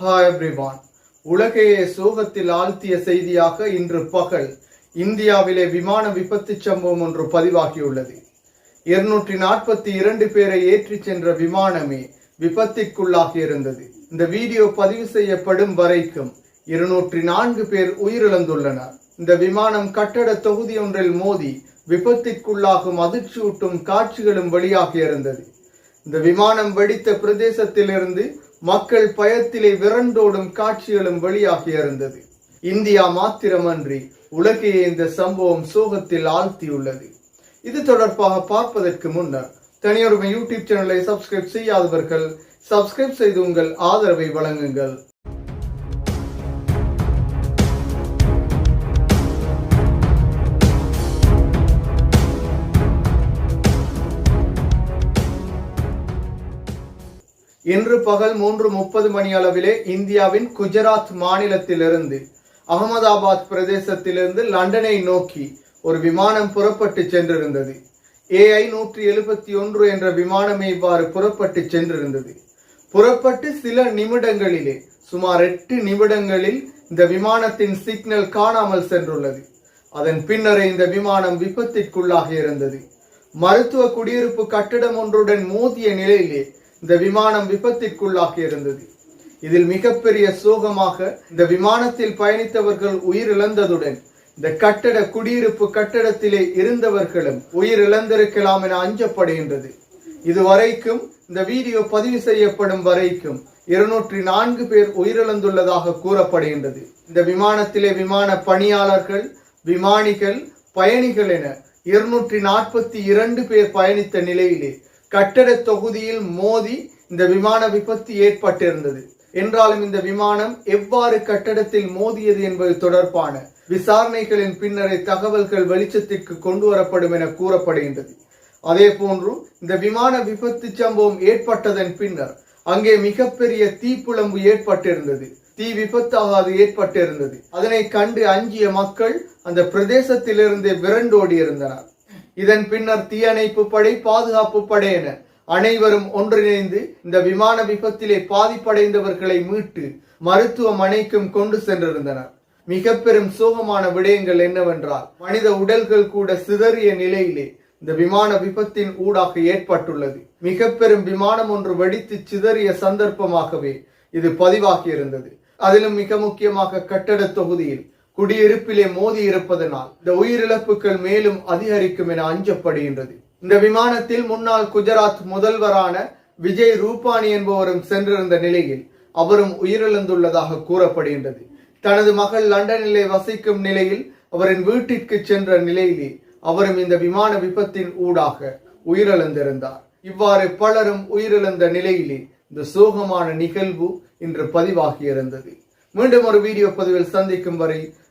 Hi everyone உலகையே சோகத்தில் ஆழ்த்திய செய்தியாக இன்று பகல் இந்தியாவிலே விமான விபத்து சம்பவம் ஒன்று பதிவாகியுள்ளது. இருநூற்றி நாற்பத்தி இரண்டு பேரை ஏற்றிச் சென்ற விமானமே விபத்திற்குள்ளாகி இருந்தது. இந்த வீடியோ பதிவு செய்யப்படும் வரைக்கும் இருநூற்றி நான்கு பேர் உயிரிழந்துள்ளனர். இந்த விமானம் கட்டட தொகுதி ஒன்றில் மோதி விபத்திற்குள்ளாகும் அதிர்ச்சியூட்டும் காட்சிகளும் வெளியாகி இருந்தது. இந்த விமானம் வெடித்த பிரதேசத்திலிருந்து மக்கள் பயத்திலே விரண்டோடும் காட்சிகளும் வெளியாகி இருந்தது. இந்தியா மாத்திரமன்றி உலகையே இந்த சம்பவம் சோகத்தில் ஆழ்த்தியுள்ளது. இது தொடர்பாக பார்ப்பதற்கு முன்னர் தனியொருமை யூடியூப் சேனலை சப்ஸ்கிரைப் செய்யாதவர்கள் சப்ஸ்கிரைப் செய்து உங்கள் ஆதரவை வழங்குங்கள். இன்று பகல் மூன்று முப்பது மணி அளவிலே இந்தியாவின் குஜராத் மாநிலத்திலிருந்து அகமதாபாத் பிரதேசத்திலிருந்து லண்டனை நோக்கி ஒரு விமானம் புறப்பட்டு சென்றிருந்தது. ஏஐ நூற்றி எழுபத்தி ஒன்று என்ற விமானமே இவ்வாறு புறப்பட்டு சென்றிருந்தது. புறப்பட்டு சில நிமிடங்களிலே சுமார் எட்டு நிமிடங்களில் இந்த விமானத்தின் சிக்னல் காணாமல் சென்றுள்ளது. அதன் பின்னரே இந்த விமானம் விபத்திற்குள்ளாக இருந்தது. மருத்துவ குடியிருப்பு கட்டிடம் ஒன்றுடன் மோதிய நிலையிலே இந்த விமானம் விபத்திற்குள்ளாகி இருந்தது இதில் மிகப்பெரிய சோகமாக இந்த விமானத்தில் பயணித்தவர்கள் உயிரிழந்ததுடன் இந்த கட்டட குடியிருப்பு கட்டடத்திலே இருந்தவர்களும் உயிரிழந்திருக்கலாம் என அஞ்சப்படுகின்றது. இதுவரைக்கும் இந்த வீடியோ பதிவு செய்யப்படும் வரைக்கும் இருநூற்றி நான்கு பேர் உயிரிழந்துள்ளதாக கூறப்படுகின்றது. இந்த விமானத்திலே விமான பணியாளர்கள் விமானிகள் பயணிகள் என இருநூற்றி நாற்பத்தி இரண்டு பேர் பயணித்த நிலையிலே கட்டட தொகுதியில் மோதி இந்த விமான விபத்து ஏற்பட்டிருந்தது. என்றாலும் இந்த விமானம் எவ்வாறு கட்டடத்தில் மோதியது என்பது தொடர்பான விசாரணைகளின் பின்னரே தகவல்கள் வெளிச்சத்திற்கு கொண்டு வரப்படும் என கூறப்படுகின்றது. அதே போன்று இந்த விமான விபத்து சம்பவம் ஏற்பட்டதன் பின்னர் அங்கே மிகப்பெரிய தீப்புழம்பு ஏற்பட்டிருந்தது. தீ விபத்தாக அது ஏற்பட்டிருந்தது. அதனை கண்டு அஞ்சிய மக்கள் அந்த பிரதேசத்திலிருந்து விரண்டோடி இருந்தனர் இதன் பின்னர் தீயணைப்பு படை பாதுகாப்பு படை என அனைவரும் ஒன்றிணைந்து இந்த விமான விபத்திலே பாதிப்படைந்தவர்களை மீட்டு மருத்துவமனைக்கும் கொண்டு சென்றிருந்தனர். மிக பெரும் சோகமான விடயங்கள் என்னவென்றால் மனித உடல்கள் கூட சிதறிய நிலையிலே இந்த விமான விபத்தின் ஊடாக ஏற்பட்டுள்ளது. மிக பெரும் விமானம் ஒன்று வெடித்து சிதறிய சந்தர்ப்பமாகவே இது பதிவாகி இருந்தது அதிலும் மிக முக்கியமாக கட்டட தொகுதியில் குடியிருப்பிலே மோதி இருப்பதனால் இந்த உயிரிழப்புகள் மேலும் அதிகரிக்கும் என அஞ்சப்படுகின்றது. இந்த விமானத்தில் முன்னாள் குஜராத் முதல்வரான விஜய் ரூபானி என்பவரும் சென்றிருந்த நிலையில் அவரும் உயிரிழந்துள்ளதாக கூறப்படுகின்றது. தனது மகள் லண்டனிலே வசிக்கும் நிலையில் அவரின் வீட்டிற்கு சென்ற நிலையிலே அவரும் இந்த விமான விபத்தின் ஊடாக உயிரிழந்திருந்தார். இவ்வாறு பலரும் உயிரிழந்த நிலையிலே இந்த சோகமான நிகழ்வு இன்று பதிவாகியிருந்தது. மீண்டும் ஒரு வீடியோ பதிவில் சந்திக்கும் வரை